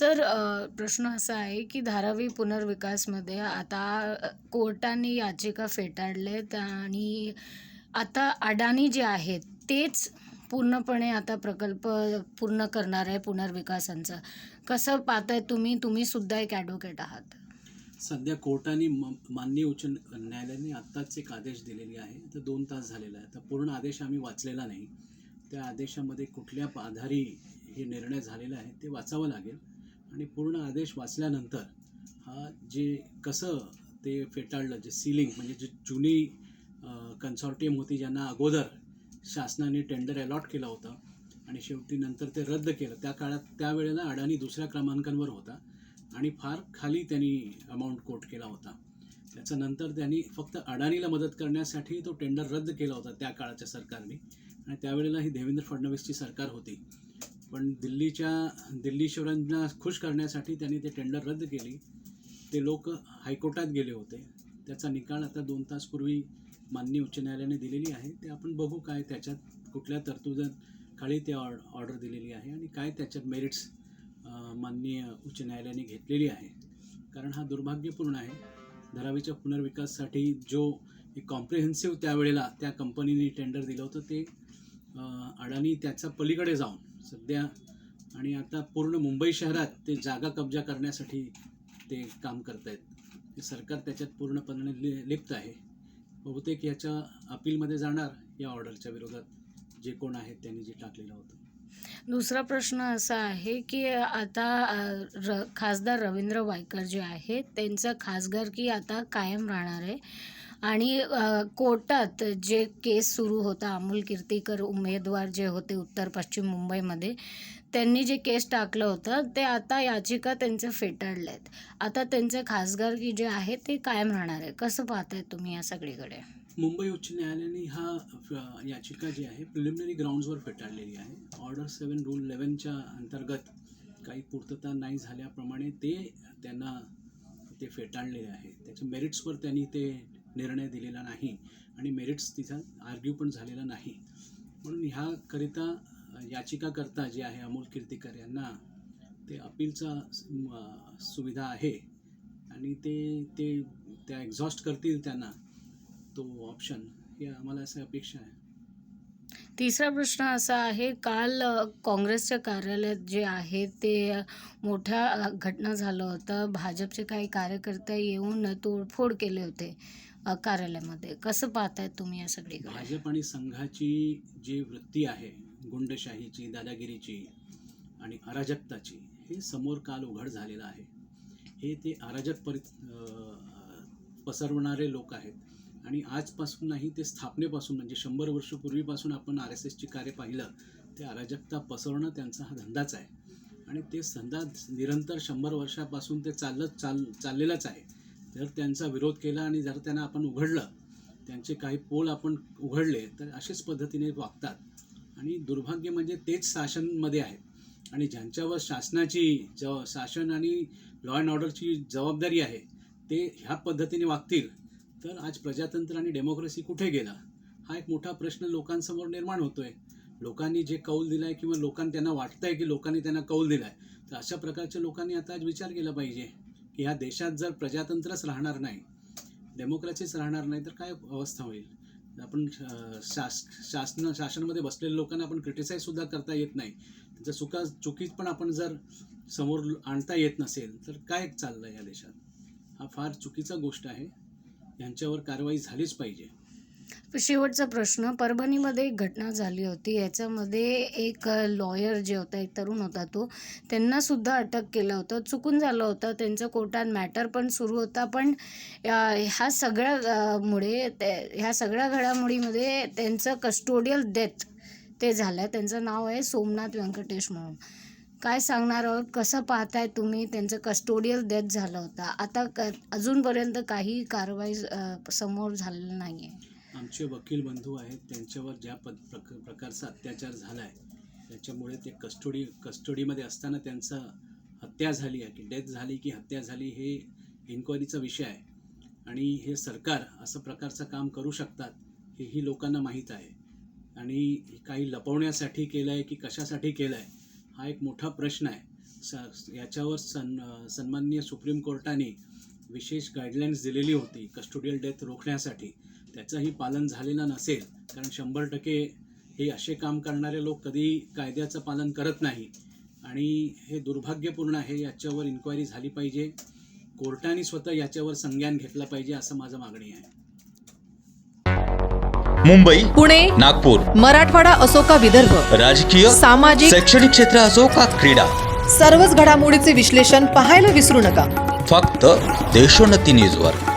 Sir प्रश्न असा आहे की धारावी पुनर्विकासमध्ये आता कोर्टाने याचिका फेटाळलेत आणि आता अडाणी जे आहेत तेच पूर्णपणे आता प्रकल्प पूर्ण करणार आहे पुनर्विकासांचा. कसं पाहताय तुम्ही? तुम्ही सुद्धा एक ॲडव्होकेट आहात. सध्या कोर्टाने म- माननीय उच्च न्यायालयाने आत्ताच एक आदेश दिलेली आहे. तर दोन तास झालेला आहे. तर पूर्ण आदेश आम्ही वाचलेला नाही. त्या आदेशामध्ये कुठल्या आधारी हे निर्णय झालेला आहे ते वाचावं लागेल. आणि पूर्ण आदेश वाचल्यानंतर हा जे कसं ते फेटाळलं जे सिलिंग म्हणजे जे जुनी कन्सॉर्टियम होती ज्यांना अगोदर शासनाने टेंडर अलॉट केला होता आणि शेवटी नंतर ते रद्द केलं त्या काळात त्यावेळेला अडाणी दुसऱ्या क्रमांकांवर होता आणि फार खाली त्यांनी अमाऊंट कोट केला होता. त्याच्यानंतर त्यांनी फक्त अडाणीला मदत करण्यासाठी तो टेंडर रद्द केला होता त्या काळाच्या सरकारने. आणि त्यावेळेला ही देवेंद्र फडणवीसची सरकार होती. पण दिल्लीच्या दिल्ली शिवरांना खुश करण्यासाठी त्यांनी ते टेंडर रद्द केली. ते लोक हायकोर्टात गेले होते. त्याचा निकाल आता दोन तासपूर्वी माननीय उच्च न्यायालयाने दिलेली आहे. ते आपण बघू काय त्याच्यात कुठल्या तरतुदाखाली ते ऑर्ड ऑर्डर दिलेली आहे आणि काय त्याच्यात मेरिट्स माननीय उच्च न्यायालयाने घेतलेली आहे. कारण हा दुर्भाग्यपूर्ण आहे. धारावीच्या पुनर्विकासासाठी जो एक कॉम्प्रिहेन्सिव्ह त्यावेळेला त्या कंपनीने टेंडर दिलं होतं ते अडाणी त्याचा पलीकडे जाऊन सध्या आणि आता पूर्ण मुंबई शहरात ते जागा कब्जा करण्यासाठी ते काम करत आहेत ते सरकार त्याच्यात पूर्णपणे लि लिप्त आहे. बहुतेक याच्या अपीलमध्ये जाणार या ऑर्डरच्या विरोधात. जे कोण आहेत त्यांनी जे टाकलेलं होतं. दुसरा प्रश्न असा आहे की आता र खासदार रवींद्र वायकर जे आहेत त्यांचं खासदारकी आता कायम राहणार आहे. आणि कोर्टात जे केस सुरू होता अमोल कीर्तीकर उमेदवार जे होते उत्तर पश्चिम मुंबईमध्ये त्यांनी जे केस टाकलं होतं ते आता याचिका त्यांचे फेटाळल्या आहेत आता त्यांचे खासदारकी जे आहे ते कायम राहणार आहे? कसं पाहताय तुम्ही या सगळीकडे? मुंबई उच्च न्यायालयाने हा याचिका जी आहे प्रिलिमिनरी ग्राउंड्सवर फेटाळलेली आहे. ऑर्डर सेवन रूल इलेवनच्या अंतर्गत काही पूर्तता नाही झाल्याप्रमाणे ते त्यांना ते फेटाळलेले आहे. त्याच्या मेरिट्सवर त्यांनी ते निर्णय दिलेला नाही आणि मेरिट्स तिचा आर्ग्यू पण झालेला नाही. म्हणून ह्याकरिता याचिकाकर्ता जे आहे अमोल कीर्तीकर यांना ते अपीलचा सुविधा आहे आणि ते ते त्या एक्झॉस्ट करतील त्यांना तो ऑप्शन हे आम्हाला असं अपेक्षा आहे. तिसरा प्रश्न असा आहे काल काँग्रेसच्या कार्यालयात जे आहे ते मोठ्या घटना झालं होतं. भाजपचे काही कार्यकर्ते येऊन तोडफोड केले होते. कार्यालयामध्ये? कसं पाहताय तुम्ही या सगळीकडे? भाजप आणि संघाची जी वृत्ती आहे गुंडशाहीची दादागिरीची आणि अराजकताची हे समोर काल उघड झालेलं आहे. हे ते अराजक परि पसरवणारे लोक आहेत. आणि आजपासून नाही ते स्थापनेपासून म्हणजे शंभर वर्षपूर्वीपासून आपण आर एस एसची कार्य पाहिलं ते अराजकता पसरवणं त्यांचा हा धंदाच आहे. आणि ते धंदा निरंतर शंभर वर्षापासून ते चालत चाल चाललेलाच आहे. जर त्यांचा विरोध केला आणि जर त्यांना आपण उघडलं त्यांचे काही पोल आपण उघडले तर अशाच पद्धतीने वागतात. आणि दुर्भाग्य म्हणजे तेच शासनमध्ये आहेत आणि ज्यांच्यावर शासनाची ज शासन आणि लॉ अँड ऑर्डरची जबाबदारी आहे ते ह्या पद्धतीने वागतील. तर आज प्रजातंत्र आणि डेमोक्रेसी कुठे गेला? हा एक मोठा प्रश्न लोकांसमोर निर्माण होतो आहे लोकांनी जे कौल दिला आहे किंवा लोकांना त्यांना वाटतं आहे की लोकांनी त्यांना कौल दिलाय तर अशा प्रकारच्या लोकांनी आता आज विचार केला पाहिजे. ह्या देशात जर प्रजातंत्रच राहणार नाही डेमोक्रॅसीच राहणार नाही तर काय अवस्था होईल? आपण शास शासन शासनामध्ये बसलेल्या लोकांना आपण क्रिटिसाईजसुद्धा करता येत नाही. त्यांच्या चुका चुकीत पण आपण जर समोर आणता येत नसेल तर काय चाललं या देशात? हा फार चुकीचा गोष्ट आहे. यांच्यावर कारवाई झालीच पाहिजे. शेवटचा प्रश्न परभणीमध्ये एक घटना झाली होती. याच्यामध्ये एक लॉयर जे होता एक तरुण होता तो त्यांनासुद्धा अटक केलं होतं. चुकून झालं होतं. त्यांचं कोर्टात मॅटर पण सुरू होता. पण ह्या सगळ्या मुळे ते- ह्या सगळ्या घडामोडीमध्ये त्यांचं कस्टोडियल डेथ ते झालं. त्यांचं नाव आहे सोमनाथ व्यंकटेश म्हणून. काय सांगणार आहोत? कसं पाहताय तुम्ही? त्यांचं कस्टोडियल डेथ झालं होता. आता क अजूनपर्यंत काही कारवाई समोर झालेलं नाही आहे आमचे वकील बंधू आहेत त्यांच्यावर ज्या पद प्रक प्रकारचा अत्याचार झाला आहे त्याच्यामुळे ते कस्टडी कस्टडीमध्ये असताना त्यांचा हत्या झाली आहे की डेथ झाली की हत्या झाली हे इन्क्वायरीचा विषय आहे. आणि हे सरकार असं प्रकारचं काम करू शकतात हेही लोकांना माहीत आहे. आणि काही लपवण्यासाठी केलं आहे की कशासाठी केलं आहे हा एक मोठा प्रश्न आहे. स- याच्यावर सन सन्माननीय सुप्रीम कोर्टाने विशेष गाईडलाईन्स दिलेली होती कस्टोडियल डेथ रोखण्यासाठी. त्याचंही पालन झालेलं नसेल कारण शंभर टक्के हे असे काम करणारे लोक कधी कायद्याचं पालन करत नाही. आणि हे दुर्भाग्यपूर्ण आहे याच्यावर इन्क्वायरी झाली पाहिजे. कोर्टाने स्वतः याच्यावर संज्ञान घेतलं पाहिजे असं माझं मागणी आहे. मुंबई पुणे नागपूर मराठवाडा असो का विदर्भ राजकीय सामाजिक शैक्षणिक क्षेत्र असो का क्रीडा सर्वच घडामोडीचे विश्लेषण पाहायला विसरू नका. फक्त देशोन्नती न्यूजवर.